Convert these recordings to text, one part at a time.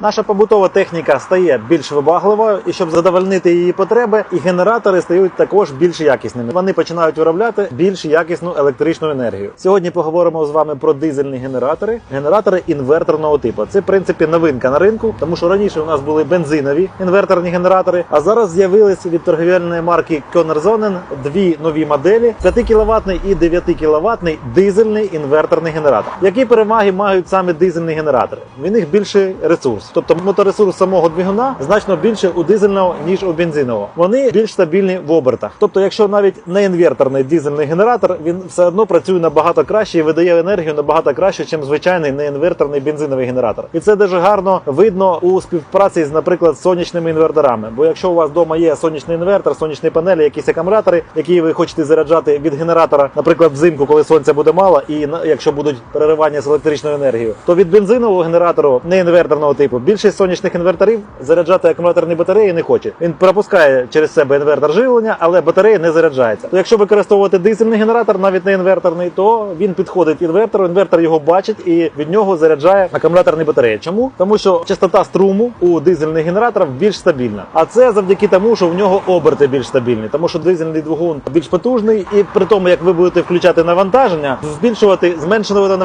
Наша побутова техніка стає більш вибагливою, і щоб задовольнити її потреби, і генератори стають також більш якісними. Вони починають виробляти більш якісну електричну енергію. Сьогодні поговоримо з вами про дизельні генератори, генератори інверторного типу. Це в принципі новинка на ринку, тому що раніше у нас були бензинові інверторні генератори, а зараз з'явилися від торгівельної марки Connerzonen дві нові моделі: 5 кВт і 9 кВт дизельний інверторний генератор. Які переваги мають саме дизельні генератори? В них більший ресурс, тобто моторесурс самого двигуна значно більше у дизельного ніж у бензинового. Вони більш стабільні в обертах. Тобто, якщо навіть не інверторний дизельний генератор, він все одно працює набагато краще і видає енергію набагато краще, ніж звичайний неінверторний бензиновий генератор. І це дуже гарно видно у співпраці з, наприклад, сонячними інверторами. Бо якщо у вас вдома є сонячний інвертор, сонячні панелі, якісь акумулятори, які ви хочете заряджати від генератора, наприклад, взимку, коли сонця буде мало, і якщо будуть переривання з електричною енергією, то від бензинового генератору неінверторного типу більшість сонячних інверторів заряджати акумуляторні батареї не хоче. Він пропускає через себе інвертор живлення, але батарея не заряджається. То якщо використовувати дизельний генератор, навіть не інверторний, то він підходить інвертору, інвертор його бачить і від нього заряджає акумуляторні батареї. Чому? Тому що частота струму у дизельних генераторів більш стабільна. А це завдяки тому, що в нього оберти більш стабільні, тому що дизельний двигун більш потужний, і при тому, як ви будете включати навантаження, збільшувати, зменшувати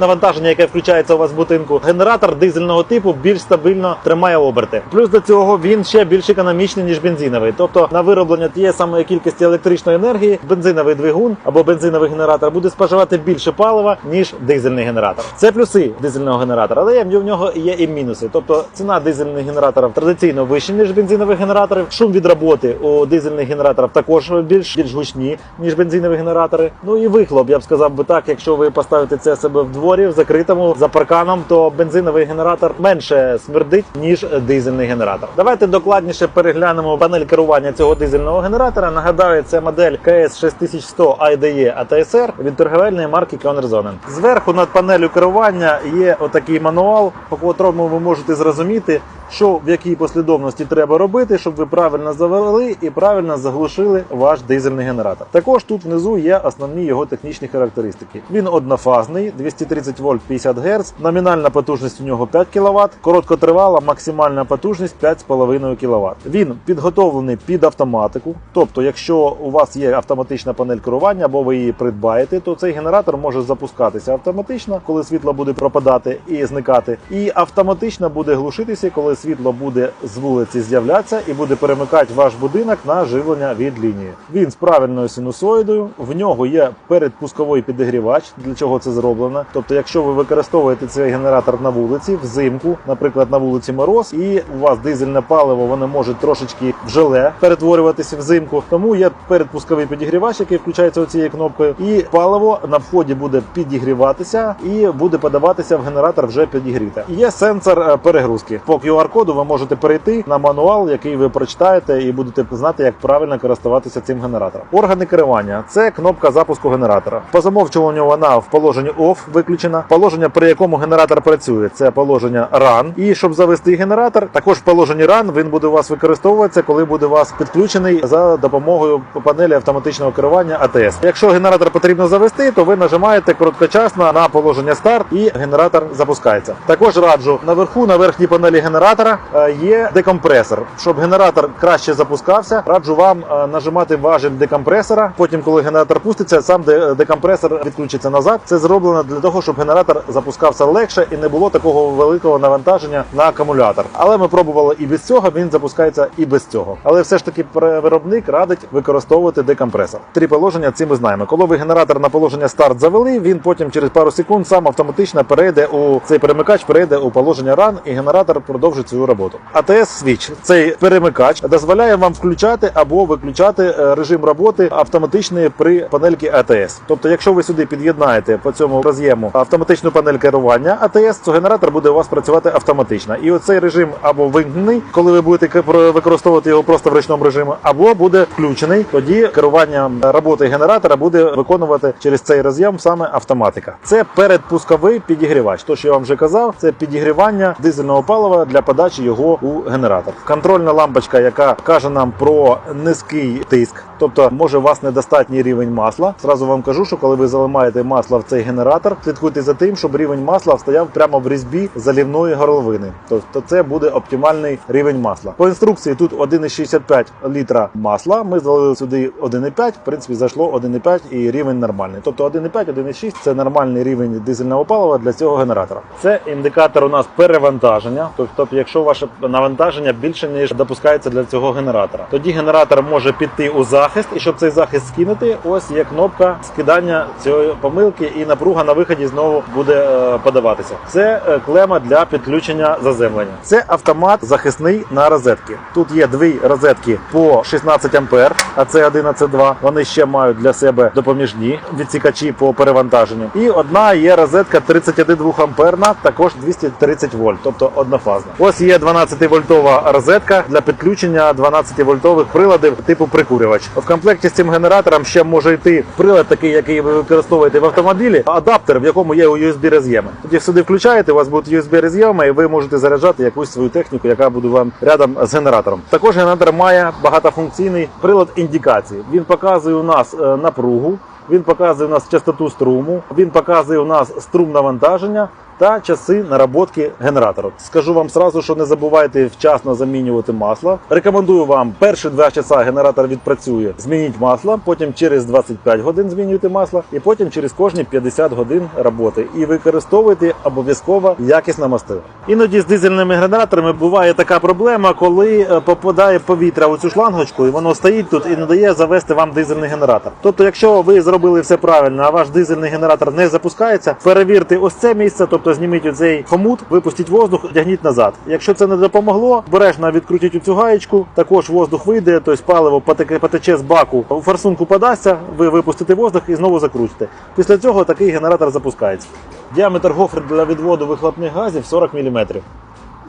навантаження, яке включається у вас в будинку, генератор дизельного типу більш стабільно тримає оберти. Плюс до цього він ще більш економічний ніж бензиновий. Тобто на вироблення тієї самої кількості електричної енергії бензиновий двигун або бензиновий генератор буде споживати більше палива ніж дизельний генератор. Це плюси дизельного генератора, але в нього є і мінуси. Тобто ціна дизельних генераторів традиційно вища ніж бензинових генераторів. Шум від роботи у дизельних генераторів також більш більш гучні ніж бензинові генератори. Ну і вихлоп, я б сказав би так, якщо ви поставите це себе в дворі, в закритому за парканом, то бензиновий генератор менше смердить ніж дизельний генератор. Давайте докладніше переглянемо панель керування цього дизельного генератора. Нагадаю, це модель КС 6100 IDE ATSR від торговельної марки Кьонерзонен. Зверху над панелю керування є отакий мануал, по котрому ви можете зрозуміти, що в якій послідовності треба робити, щоб ви правильно завели і правильно заглушили ваш дизельний генератор. Також тут внизу є основні його технічні характеристики. Він однофазний, 230 вольт 50 Гц, номінальна потужність у нього 5 кВт, короткотривала максимальна потужність 5,5 кВт. Він підготовлений під автоматику. Тобто, якщо у вас є автоматична панель керування або ви її придбаєте, то цей генератор може запускатися автоматично, коли світло буде пропадати і зникати, і автоматично буде глушитися, коли світло буде з вулиці з'являтися і буде перемикати ваш будинок на живлення від лінії. Він з правильною синусоїдою. В нього є передпусковий підігрівач. Для чого це зроблено? Тобто, якщо ви використовуєте цей генератор на вулиці взимку, наприклад, на вулиці мороз, і у вас дизельне паливо, воно може трошечки в желе перетворюватися взимку. Тому є передпусковий підігрівач, який включається оцією кнопкою, і паливо на вході буде підігріватися і буде подаватися в генератор вже підігріте. Є сенсор е, перегрузки. По QR-коду ви можете перейти на мануал, який ви прочитаєте, і будете знати, як правильно користуватися цим генератором. Органи керування це кнопка запуску генератора. По замовчуванню вона в положенні OFF виключена. Положення, при якому генератор працює, це положення RUN. І щоб завести генератор, також в положенні RUN він буде у вас використовуватися, коли буде у вас підключений за допомогою панелі автоматичного керування АТС. Якщо генератор потрібно завести, то ви нажимаєте короткочасно на положення старт і генератор запускається. Також раджу наверху на верхній панелі генератора е, є декомпресор. Щоб генератор краще запускався, раджу вам е, нажимати важіль декомпресора. Потім, коли генератор пуститься, сам декомпресор відключиться назад. Це зроблено для того, щоб генератор запускався легше і не було такого великого навантаження на акумулятор. Але ми пробували і без цього. Він запускається і без цього. Але все ж таки виробник радить використовувати декомпресор. Три положення ці ми знаємо. Коли ви генератор на положення старт завели, він потім через пару секунд сам автоматично перейде у цей перемикач, перейде у положення RUN і генератор продовжить свою роботу. ATS свіч цей перемикач дозволяє вам включати або виключати е, режим роботи автоматичний при панельці ATS. Тобто, якщо ви сюди під'єднаєте по цьому роз'єму автоматичну панель керування ATS, то генератор буде у вас працювати автоматично. І оцей режим або вимкнений, коли ви будете використовувати його просто в ручному режимі, або буде включений. Тоді керування роботи генератора буде виконувати через цей роз'єм саме автоматика. Це передпусковий підігрівач. То, що я вам вже казав, це підігрівання дизельного палива для подачі його у генератор. Контрольна лампочка, яка каже нам про низький тиск, тобто може у вас недостатній рівень масла. Зразу вам кажу, що коли ви заливаєте масло в цей генератор, слідкуйте за тим, щоб рівень масла стояв прямо в різьбі залівної горловини. Тобто це буде оптимальний рівень масла. По інструкції тут 1,65 літра масла. Ми залили сюди 1,5, в принципі, зайшло 1,5 і рівень нормальний. Тобто 1,5, 1,6 це нормальний рівень дизельного палива для цього генератора. Це індикатор у нас перевантаження. Тобто, якщо ваше навантаження більше ніж допускається для цього генератора, тоді генератор може піти у захист, і щоб цей захист скинути, ось є кнопка скидання цієї помилки, і напруга на виході знову буде е, подаватися. Це е, клема для підключення заземлення. Це автомат захисний на розетки. Тут є дві розетки по 16 ампер, а це 11 2 Вони ще мають для себе допоміжні відсікачі по перевантаженню. І одна є розетка 31 амперна, також 230 вольт, тобто однофазна. Ось є 12 вольтова розетка для підключення 12 вольтових приладів типу прикурювач. В комплекті з цим генератором ще може йти прилад, такий, який ви використовуєте в автомобілі, адаптер, в якому є USB роз'єми. Тоді сюди включаєте, у вас будуть USB роз'єми, і ви можете заряджати якусь свою техніку, яка буде вам рядом з генератором. Також генератор має багатофункційний прилад індикації. Він показує у нас е, напругу. Він показує у нас частоту струму, він показує у нас струм навантаження та часи наработки генератора. Скажу вам сразу, що не забувайте вчасно замінювати масло. Рекомендую вам перші два часа генератор відпрацює. Змініть масло, потім через 25 годин змінюйте масло, і потім через кожні 50 годин роботи. І використовуйте обов'язково якісне мастило. Іноді з дизельними генераторами буває така проблема, коли е, попадає повітря у цю шлангочку, і воно стоїть тут і не дає завести вам дизельний генератор. Тобто, якщо ви зробили все правильно, а ваш дизельний генератор не запускається, перевірте ось це місце, тобто зніміть оцей хомут, випустіть воздух, тягніть назад. Якщо це не допомогло, бережно відкрутіть оцю гаєчку, також воздух вийде, тобто паливо потече з баку, у форсунку подасться, ви випустите воздух і знову закрутите. Після цього такий генератор запускається. Діаметр гофри для відводу вихлопних газів 40 мм.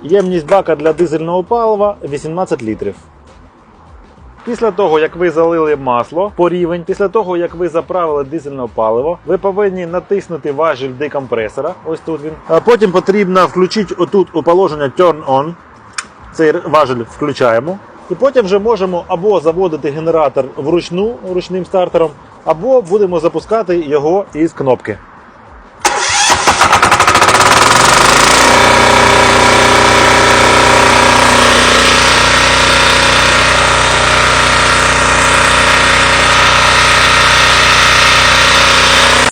Ємність бака для дизельного палива 18 літрів. Після того, як ви залили масло по рівень, після того, як ви заправили дизельне паливо, ви повинні натиснути важіль декомпресора. Ось тут він. А потім потрібно включити отут у положення Turn On. Цей важіль включаємо. І потім вже можемо або заводити генератор вручну ручним стартером, або будемо запускати його із кнопки.